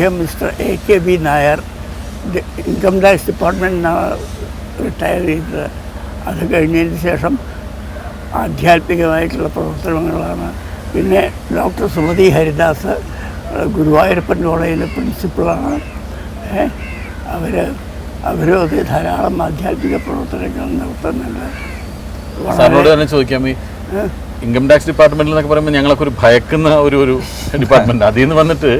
അദ്ദേഹം Mister A K B Nair income tax ഡിപ്പാർട്ട്മെന്റിനാണ് retire ചെയ്തത്. അത് കഴിഞ്ഞതിന് ശേഷം ആധ്യാത്മികമായിട്ടുള്ള പ്രവർത്തനങ്ങളാണ്. പിന്നെ ഡോക്ടർ സുമതി ഹരിദാസ് ഗുരുവായൂരപ്പൻ കോളേജിലെ പ്രിൻസിപ്പളാണ്. അവർ അവരും അത് ധാരാളം ആധ്യാത്മിക പ്രവർത്തനങ്ങൾ നടത്തുന്നുണ്ട്. സാറിനോട് തന്നെ ചോദിക്കാം. ഇൻകം ടാക്സ് ഡിപ്പാർട്ട്മെന്റിൽ എന്നൊക്കെ പറയുമ്പോൾ ഞങ്ങളൊക്കെ ഒരു ഭയക്കുന്ന ഒരു ഒരു ഡിപ്പാർട്ട്മെന്റ്. അതിൽ നിന്ന് വന്നിട്ട്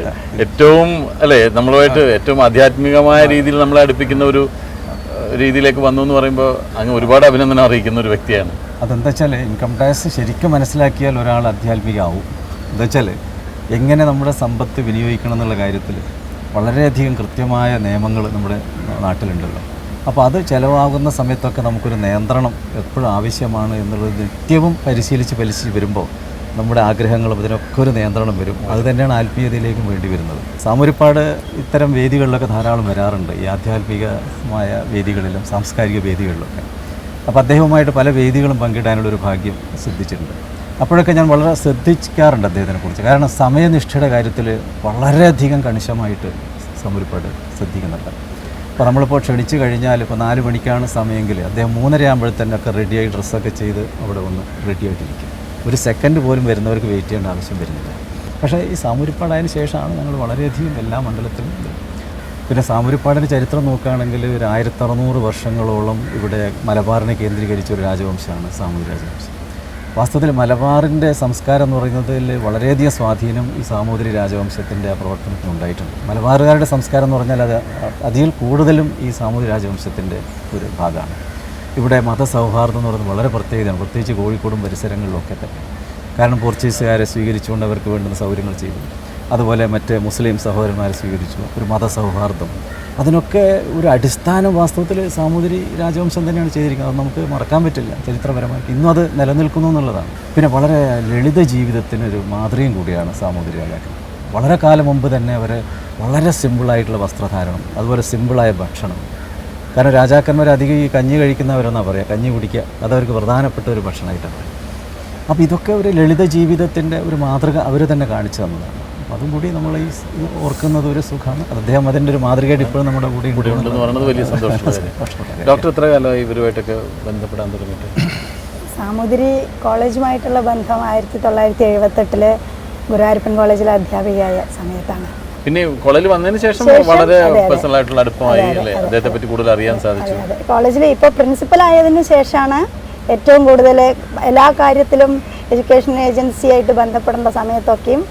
ഏറ്റവും അല്ലേ നമ്മളുമായിട്ട് ഏറ്റവും ആധ്യാത്മികമായ രീതിയിൽ നമ്മളെ അടുപ്പിക്കുന്ന ഒരു രീതിയിലേക്ക് വന്നു എന്ന് പറയുമ്പോൾ അങ്ങ് ഒരുപാട് അഭിനന്ദനം അറിയിക്കുന്ന ഒരു വ്യക്തിയാണ്. അതെന്താ വെച്ചാൽ ഇൻകം ടാക്സ് ശരിക്കും മനസ്സിലാക്കിയാൽ ഒരാൾ അധ്യാത്മികമാവും എന്താ വെച്ചാൽ എങ്ങനെ നമ്മുടെ സമ്പത്ത് വിനിയോഗിക്കണം എന്നുള്ള കാര്യത്തിൽ വളരെയധികം കൃത്യമായ നിയമങ്ങൾ നമ്മുടെ നാട്ടിലുണ്ടല്ലോ. അപ്പോൾ അത് ചിലവാകുന്ന സമയത്തൊക്കെ നമുക്കൊരു നിയന്ത്രണം എപ്പോഴും ആവശ്യമാണ് എന്നുള്ളത് നിത്യവും പരിശീലിച്ച് പരിശീലിച്ച് വരുമ്പോൾ നമ്മുടെ ആഗ്രഹങ്ങളും ഇതിനൊക്കെ ഒരു നിയന്ത്രണം വരും. അത് തന്നെയാണ് ആത്മീയതയിലേക്കും വേണ്ടി വരുന്നത്. സാമൂരിപ്പാട് ഇത്തരം വേദികളിലൊക്കെ ധാരാളം വരാറുണ്ട്. ഈ ആധ്യാത്മികമായ വേദികളിലും സാംസ്കാരിക വേദികളിലൊക്കെ. അപ്പോൾ അദ്ദേഹവുമായിട്ട് പല വേദികളും പങ്കിടാനുള്ളൊരു ഭാഗ്യം സിദ്ധിച്ചിട്ടുണ്ട്. അപ്പോഴൊക്കെ ഞാൻ വളരെ ശ്രദ്ധിക്കാറുണ്ട് അദ്ദേഹത്തിനെക്കുറിച്ച് കാരണം സമയനിഷ്ഠയുടെ കാര്യത്തിൽ വളരെയധികം കണിശമായിട്ട് സാമൂരിപ്പാട് ശ്രദ്ധിക്കുന്നുണ്ട്. അപ്പോൾ നമ്മളിപ്പോൾ ക്ഷണിച്ചു കഴിഞ്ഞാൽ ഇപ്പോൾ നാല് മണിക്കാണ് സമയമെങ്കിൽ അദ്ദേഹം മൂന്നര തന്നെ ഒക്കെ റെഡിയായി ഡ്രസ്സൊക്കെ ചെയ്ത് അവിടെ വന്ന് റെഡിയായിട്ടിരിക്കും ഒരു സെക്കൻഡ് പോലും വരുന്നവർക്ക് വെയിറ്റ് ചെയ്യേണ്ട ആവശ്യം വരുന്നില്ല. പക്ഷേ ഈ സാമൂരിപ്പാടായതിനു ശേഷമാണ് ഞങ്ങൾ വളരെയധികം എല്ലാ മണ്ഡലത്തിലും പിന്നെ സാമൂരിപ്പാടിന്റെ ചരിത്രം നോക്കുകയാണെങ്കിൽ ഒരു ആയിരത്തറുന്നൂറ് വർഷങ്ങളോളം ഇവിടെ മലബാറിനെ കേന്ദ്രീകരിച്ച ഒരു രാജവംശമാണ് സാമൂരി രാജവംശം. വാസ്തവത്തിൽ മലബാറിന്റെ സംസ്കാരം എന്ന് പറയുന്നതിൽ വളരെയധികം സ്വാധീനം ഈ സാമൂതിരി രാജവംശത്തിന്റെ ആ പ്രവർത്തനത്തിന് ഉണ്ടായിട്ടുണ്ട്. മലബാറുകാരുടെ സംസ്കാരം എന്ന് പറഞ്ഞാൽ അത് അതിൽ കൂടുതലും ഈ സാമൂതിരി രാജവംശത്തിന്റെ ഒരു ഭാഗമാണ്. ഇവിടെ മതസൗഹാർദ്ദം എന്ന് പറയുന്നത് വളരെ പ്രത്യേകതയാണ്. പ്രത്യേകിച്ച് കോഴിക്കോടും പരിസരങ്ങളിലൊക്കെ തന്നെ. കാരണം പോർച്ചുഗീസുകാരെ സ്വീകരിച്ചുകൊണ്ട് അവർക്ക് വേണ്ടുന്ന സൗകര്യങ്ങൾ ചെയ്തു. അതുപോലെ മറ്റ് മുസ്ലിം സഹോദരന്മാരെ സ്വീകരിച്ചു. ഒരു മതസൗഹാർദ്ദം. അതിനൊക്കെ ഒരു അടിസ്ഥാനം വാസ്തവത്തിൽ സാമൂതിരി രാജവംശം തന്നെയാണ് ചെയ്തിരിക്കുന്നത്. അത് നമുക്ക് മറക്കാൻ പറ്റില്ല. ചരിത്രപരമായിട്ട് ഇന്നും അത് നിലനിൽക്കുന്നു എന്നുള്ളതാണ്. പിന്നെ വളരെ ലളിത ജീവിതത്തിനൊരു മാതൃകയും കൂടിയാണ് സാമൂതിരി രാജാക്കൾ വളരെ കാലം മുമ്പ് തന്നെ അവർ വളരെ സിമ്പിളായിട്ടുള്ള വസ്ത്രധാരണം അതുപോലെ സിമ്പിളായ ഭക്ഷണം. കാരണം രാജാക്കന്മാർ അധികം ഈ കഞ്ഞി കഴിക്കുന്നവരെന്നാണ് പറയുക കഞ്ഞി കുടിക്കുക അതവർക്ക് പ്രധാനപ്പെട്ട ഒരു ഭക്ഷണമായിട്ടാണ് അപ്പോൾ ഇതൊക്കെ ഒരു ലളിത ജീവിതത്തിന്റെ ഒരു മാതൃക അവർ തന്നെ കാണിച്ചു തന്നതാണ്. അതും കൂടി നമ്മൾ ഈ ഓർക്കുന്നത് ഒരു സുഖമാണ്. അദ്ദേഹം അതിന്റെ ഒരു മാതൃകയായിട്ട് ഇപ്പോഴും നമ്മുടെ കൂടെ കൂടി ഉണ്ടെന്ന് പറയുന്നത് വലിയ സന്തോഷം. ഡോക്ടർ എത്ര കാലമായി ഇവരുമായിട്ടൊക്കെ ബന്ധപ്പെടാൻ തുടങ്ങിയിട്ട്? സാമൂതിരി കോളേജുമായിട്ടുള്ള ബന്ധം ആയിരത്തി തൊള്ളായിരത്തി എഴുപത്തെട്ടിൽ ഗുരുവായൂരപ്പൻ കോളേജിലെ അധ്യാപികയായ സമയത്താണ്. പിന്നെ കോളേജിൽ വന്നതിന് ശേഷം വളരെ. പേഴ്സണൽ ആയിട്ടുള്ള അടുപ്പമായി അല്ലേ. അദ്ദേഹത്തെ പറ്റി കൂടുതൽ അറിയാൻ സാധിച്ചു. കോളേജിൽ ഇപ്പോൾ പ്രിൻസിപ്പൽ ആയതിനു ശേഷമാണ് ഏറ്റവും കൂടുതൽ എല്ലാ കാര്യത്തിലും എഡ്യൂക്കേഷൻ ഏജൻസിയായിട്ട് ബന്ധപ്പെടേണ്ട സമയത്തൊക്കെയും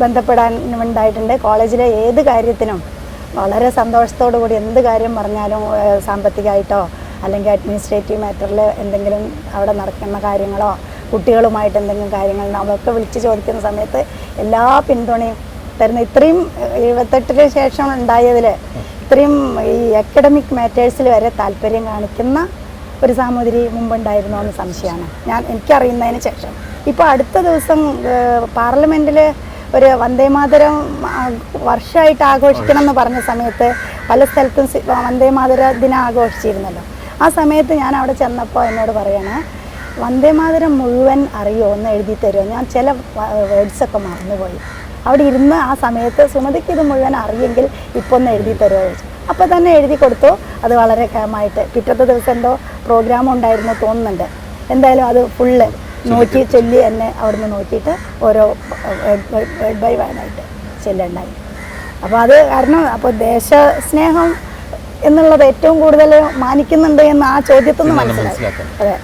ബന്ധപ്പെടാൻ ഉണ്ടായിട്ടുണ്ട്. കോളേജിലെ ഏത് കാര്യത്തിനും വളരെ സന്തോഷത്തോടു കൂടി എന്ത് കാര്യം പറഞ്ഞാലും സാമ്പത്തികമായിട്ടോ അല്ലെങ്കിൽ അഡ്മിനിസ്ട്രേറ്റീവ് മാറ്ററിൽ എന്തെങ്കിലും അവിടെ നടക്കുന്ന കാര്യങ്ങളോ കുട്ടികളുമായിട്ട് എന്തെങ്കിലും കാര്യങ്ങൾ അതൊക്കെ വിളിച്ച് ചോദിക്കുന്ന സമയത്ത് എല്ലാ പിന്തുണയും തരുന്ന ഇത്രയും എഴുപത്തെട്ടിന് ശേഷം ഉണ്ടായതിൽ ഇത്രയും ഈ അക്കഡമിക് മാറ്റേഴ്സിൽ വരെ താല്പര്യം കാണിക്കുന്ന ഒരു സാമൂതിരി മുമ്പുണ്ടായിരുന്നോ എന്ന് സംശയമാണ്. ഞാൻ എനിക്കറിയുന്നതിന് ശേഷം. ഇപ്പോൾ അടുത്ത ദിവസം പാർലമെന്റിൽ ഒരു വന്ദേമാതരം വർഷമായിട്ട് ആഘോഷിക്കണം എന്ന് പറഞ്ഞ സമയത്ത് പല സ്ഥലത്തും വന്ദേമാതര ദിനം ആഘോഷിച്ചിരുന്നല്ലോ. ആ സമയത്ത് ഞാൻ അവിടെ ചെന്നപ്പോൾ എന്നോട് പറയണേ വന്ദേമാതരം മുഴുവൻ അറിയോ? എന്ന് എഴുതി തരുമോ ഞാൻ ചില വേർഡ്സൊക്കെ മറന്നുപോയി. അവിടെ ഇരുന്ന് ആ സമയത്ത് സുമതിക്ക് ഇത് മുഴുവൻ അറിയെങ്കിൽ ഇപ്പോൾ ഒന്ന് എഴുതി തരുമോ ചോദിച്ചു. അപ്പോൾ തന്നെ എഴുതി കൊടുത്തു. അത് വളരെ കേമായിട്ട് പിറ്റത്തെ ദിവസം എന്തോ പ്രോഗ്രാം ഉണ്ടായിരുന്നു തോന്നുന്നുണ്ട്. എന്തായാലും അത് ഫുള്ള് നോക്കി ചൊല്ലി എന്നെ അവിടുന്ന് നോക്കിയിട്ട് ഓരോ വേർഡ് ബൈ വേർഡായിട്ട് ചെല്ലണ്ടായി. അപ്പോൾ അത് കാരണം അപ്പോൾ ദേശസ്നേഹം എന്നുള്ളത് ഏറ്റവും കൂടുതൽ മാനിക്കുന്നുണ്ട് എന്ന് ആ ചോദ്യത്തിൽ നിന്ന് മനസ്സിലായി. അതെ.